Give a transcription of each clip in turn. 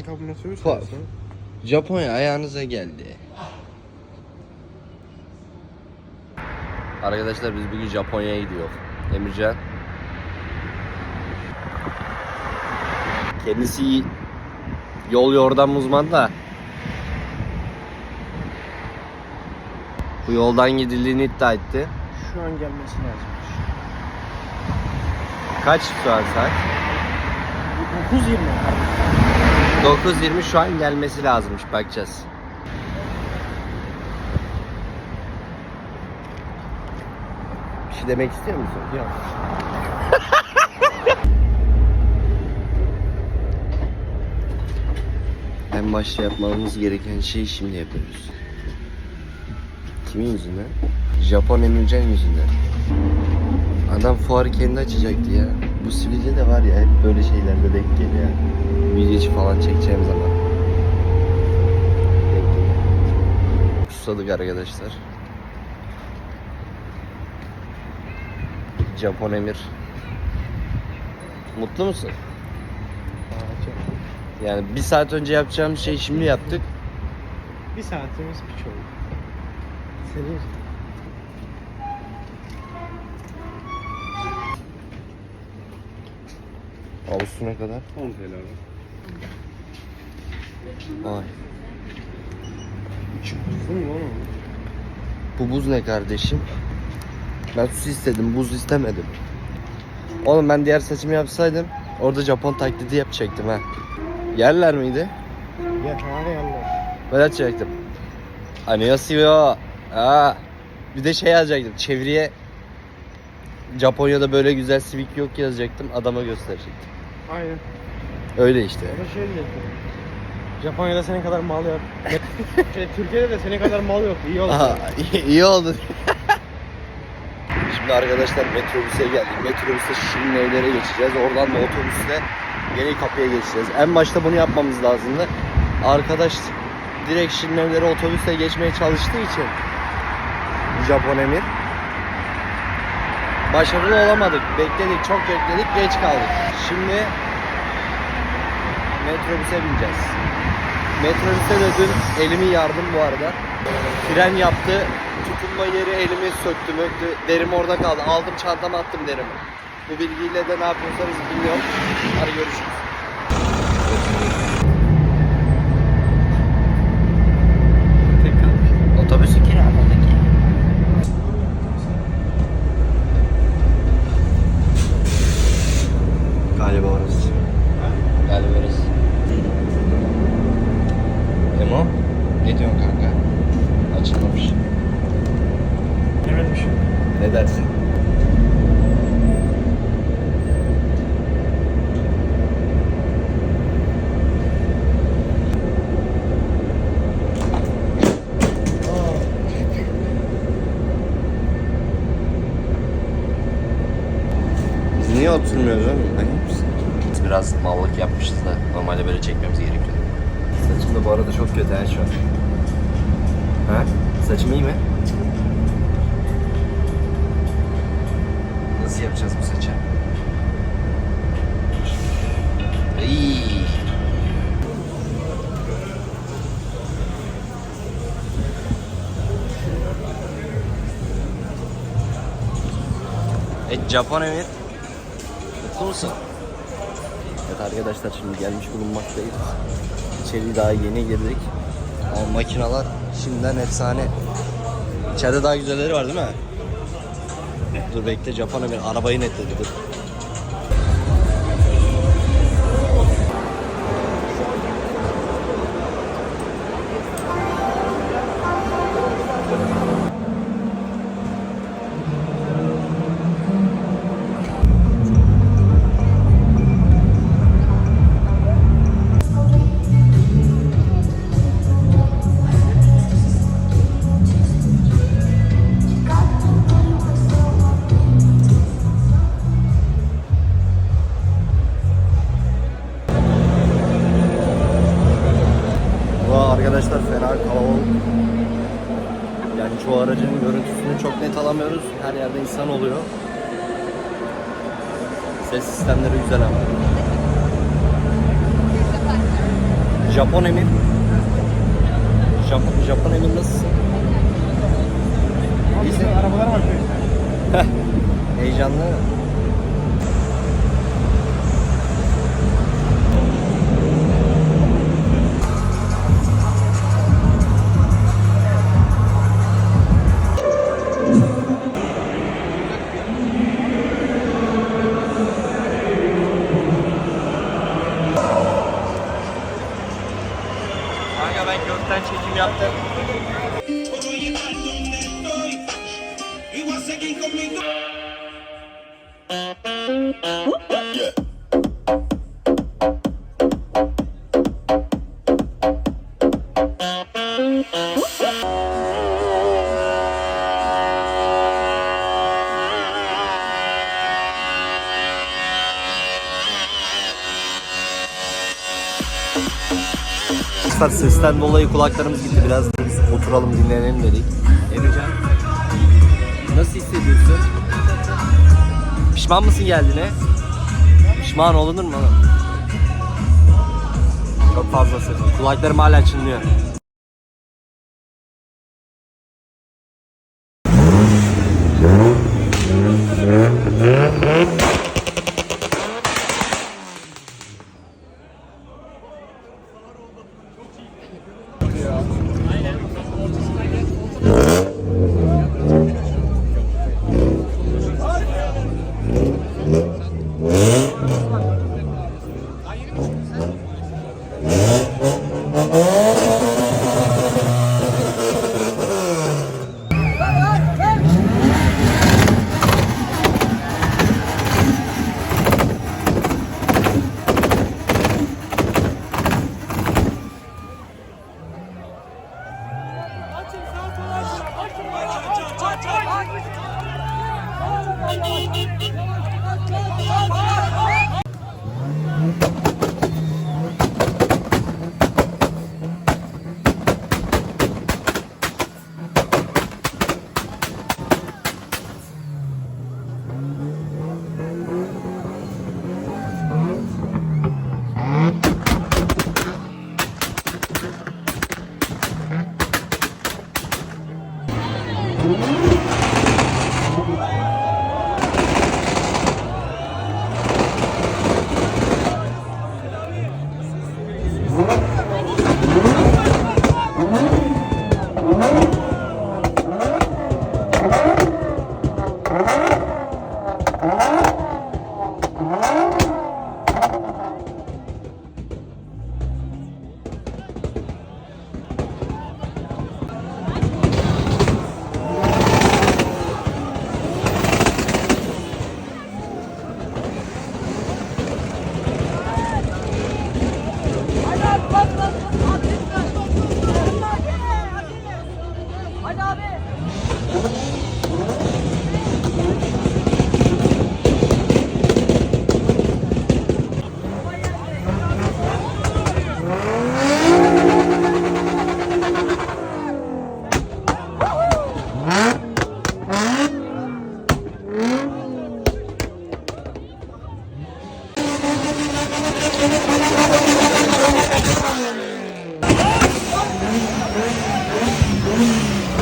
Kombinasyonu Pa- sayesinde. Japonya ayağınıza geldi. Arkadaşlar biz bugün Japonya'ya gidiyor. Emircan. Kendisi iyi- yol yordam uzman da. Bu yoldan gidildiğini iddia etti. Şu an gelmesi lazım. Kaç şu an saat? 9.20 9.20 şu an gelmesi lazımmış bakacağız. Bir şey demek istiyor musun? Yok. En başta yapmamız gereken şeyi şimdi yapıyoruz. Kimin yüzünden? Japon Emircan yüzünden. Adam fuarı kendi açacaktı ya. Bu sivilce de var ya hep böyle şeylerde denk geliyor. Videocu falan çekeceğim zaman. Denk geliyor. Arkadaşlar. Japon Emir. Mutlu musun? Yani bir saat önce yapacağım şeyi şimdi yaptık. Bir saatimiz piç oldu. Senin Avustu ne kadar? 10 TL abi. Ay. Bu mu oğlum? Bu buz ne kardeşim? Ben su istedim, buz istemedim. Oğlum ben diğer seçimi yapsaydım orada Japon taklidi yapacaktım ha. Yerler miydi? Ya tane yanlar. Ben açacaktım. Annyeonghaseyo. Ha. Bir de şey yazacaktım. Çeviriye Japonya'da böyle güzel sivik yok yazacaktım. Adama gösterecektim. Aynen. Öyle işte. Da şey dedi. Japonya'da senin kadar mal yok. şey, Türkiye'de de senin kadar mal yok. İyi oldu. Aha, iyi, iyi oldu. Şimdi arkadaşlar metrobüse geldik. Metrobüste Şirin evlere geçeceğiz. Oradan da otobüsle yeni kapıya geçeceğiz. En başta bunu yapmamız lazımdı. Arkadaş direkt Şirin evlere otobüsle geçmeye çalıştığı için Japon Emir başarılı olamadık. Bekledik, çok bekledik, geç kaldık. Şimdi metrobüse bineceğiz. Metrobüse de dün elimi yardım bu arada. Fren yaptı. Tutunma yeri elimi söktü möktü. Derim orada kaldı. Aldım çantama attım derimi. Bu bilgiyle de ne yapıyorsanız bilmiyorum. Hadi görüşürüz. Oturmuyoruz oğlum? Biz biraz mallık yapmışız da normalde böyle çekmemiz gerekiyor. Saçım da bu arada çok kötü ha şu an. Ha? Saçım iyi mi? Nasıl yapacağız bu saçı? İyi. E Japon Emir. Musun? Evet arkadaşlar şimdi gelmiş bulunmaktayız. İçeri daha yeni girdik. Ama makinalar şimdiden efsane. İçeride daha güzelleri var değil mi? Dur bekle Japon'a bir arabayı netledi görüntüsünü çok net alamıyoruz. Her yerde insan oluyor. Ses sistemleri güzel ama. Japon Emir. Japon, Japon Emir nasılsın? İyisin. Arabalar var. Heyecanlı. Kanka ben gökten çekim yaptım. Arkadaşlar sesten dolayı kulaklarımız gitti. Biraz biz oturalım dinlenelim dedik. Emrecan nasıl hissediyorsun? Pişman mısın geldiğine? Pişman olunur mu? Çok fazlası. Kulaklarım hala çınlıyor.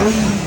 Huh?